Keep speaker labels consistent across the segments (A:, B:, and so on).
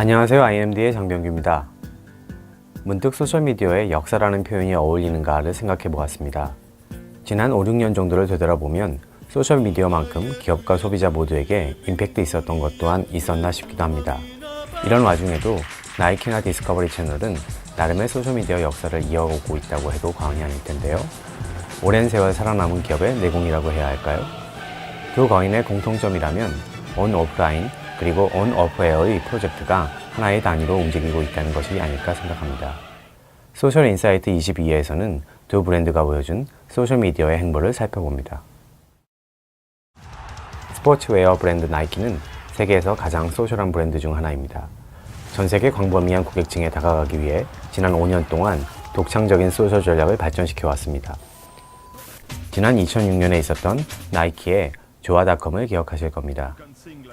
A: 안녕하세요. IMD의 장병규입니다. 문득 소셜미디어에 역사라는 표현이 어울리는가를 생각해 보았습니다. 지난 5, 6년 정도를 되돌아보면 소셜미디어만큼 기업과 소비자 모두에게 임팩트 있었던 것 또한 있었나 싶기도 합니다. 이런 와중에도 나이키나 디스커버리 채널은 나름의 소셜미디어 역사를 이어오고 있다고 해도 과언이 아닐 텐데요. 오랜 세월 살아남은 기업의 내공이라고 해야 할까요? 두 거인의 공통점이라면 온 오프라인 그리고 온 오프웨어의 프로젝트가 하나의 단위로 움직이고 있다는 것이 아닐까 생각합니다. 소셜 인사이트 22에서는 두 브랜드가 보여준 소셜미디어의 행보를 살펴봅니다. 스포츠웨어 브랜드 나이키는 세계에서 가장 소셜한 브랜드 중 하나입니다. 전 세계 광범위한 고객층에 다가가기 위해 지난 5년 동안 독창적인 소셜 전략을 발전시켜 왔습니다. 지난 2006년에 있었던 나이키의 조아닷컴을 기억하실 겁니다.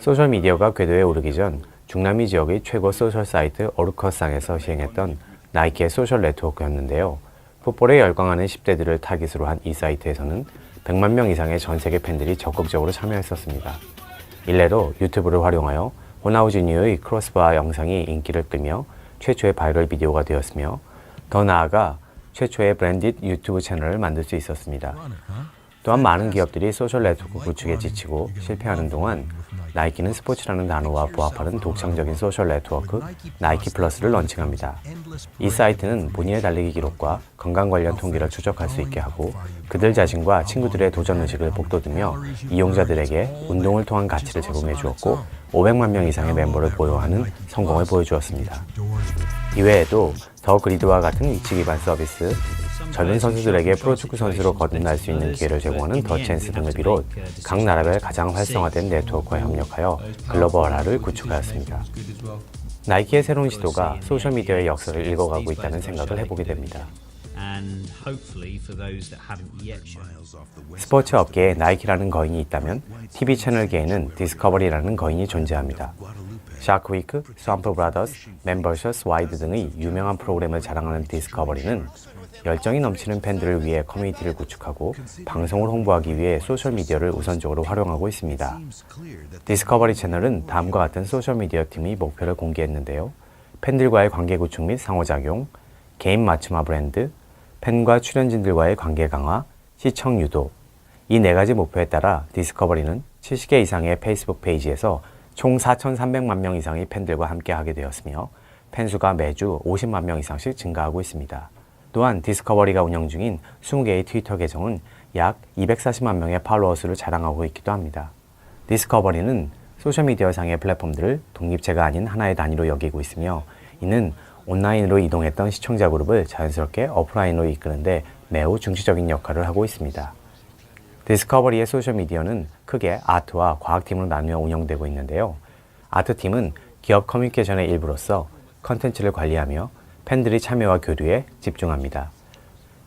A: 소셜미디어가 궤도에 오르기 전 중남미 지역의 최고 소셜 사이트 오르커상에서 시행했던 나이키의 소셜 네트워크였는데요. 풋볼에 열광하는 10대들을 타깃으로 한 이 사이트에서는 100만 명 이상의 전 세계 팬들이 적극적으로 참여했었습니다. 일례로 유튜브를 활용하여 호나우지니의 크로스바 영상이 인기를 끌며 최초의 바이럴 비디오가 되었으며 더 나아가 최초의 브랜디드 유튜브 채널을 만들 수 있었습니다. 또한 많은 기업들이 소셜 네트워크 구축에 지치고 실패하는 동안 나이키는 스포츠라는 단어와 부합하는 독창적인 소셜 네트워크 나이키 플러스를 런칭합니다. 이 사이트는 본인의 달리기 기록과 건강 관련 통계를 추적할 수 있게 하고 그들 자신과 친구들의 도전 의식을 북돋으며 이용자들에게 운동을 통한 가치를 제공해 주었고 500만 명 이상의 멤버를 보유하는 성공을 보여주었습니다. 이외에도 더 그리드와 같은 위치 기반 서비스, 젊은 선수들에게 프로축구 선수로 거듭날 수 있는 기회를 제공하는 더 찬스 등을 비롯 각 나라별 가장 활성화된 네트워크와 협력하여 글로벌화를 구축하였습니다. 나이키의 새로운 시도가 소셜미디어의 역사를 읽어가고 있다는 생각을 해보게 됩니다. 스포츠 업계에 나이키라는 거인이 있다면 TV 채널계에는 디스커버리라는 거인이 존재합니다. 샤크위크, 스왑프 브라더스, 멤버셔스 와이드 등의 유명한 프로그램을 자랑하는 디스커버리는 열정이 넘치는 팬들을 위해 커뮤니티를 구축하고 방송을 홍보하기 위해 소셜미디어를 우선적으로 활용하고 있습니다. 디스커버리 채널은 다음과 같은 소셜미디어 팀이 목표를 공개했는데요. 팬들과의 관계 구축 및 상호작용, 개인 맞춤화 브랜드, 팬과 출연진들과의 관계 강화, 시청 유도. 이 네 가지 목표에 따라 디스커버리는 70개 이상의 페이스북 페이지에서 총 4,300만 명 이상의 팬들과 함께 하게 되었으며 팬 수가 매주 50만 명 이상씩 증가하고 있습니다. 또한 디스커버리가 운영 중인 20개의 트위터 계정은 약 240만 명의 팔로워 수를 자랑하고 있기도 합니다. 디스커버리는 소셜미디어상의 플랫폼들을 독립체가 아닌 하나의 단위로 여기고 있으며 이는 온라인으로 이동했던 시청자 그룹을 자연스럽게 오프라인으로 이끄는데 매우 중시적인 역할을 하고 있습니다. 디스커버리의 소셜미디어는 크게 아트와 과학팀으로 나누어 운영되고 있는데요. 아트팀은 기업 커뮤니케이션의 일부로서 컨텐츠를 관리하며 팬들의 참여와 교류에 집중합니다.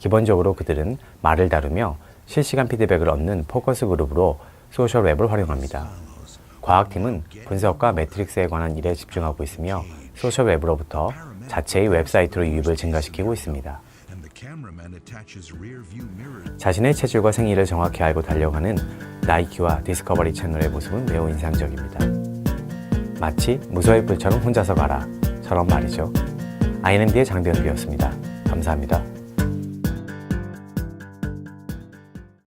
A: 기본적으로 그들은 말을 다루며 실시간 피드백을 얻는 포커스 그룹으로 소셜 웹을 활용합니다. 과학팀은 분석과 매트릭스에 관한 일에 집중하고 있으며 소셜 웹으로부터 자체의 웹사이트로 유입을 증가시키고 있습니다. 자신의 체질과 생리를 정확히 알고 달려가는 나이키와 디스커버리 채널의 모습은 매우 인상적입니다. 마치 무소의 뿔처럼 혼자서 가라 처럼 말이죠. INMD의 장대현이었습니다. 감사합니다.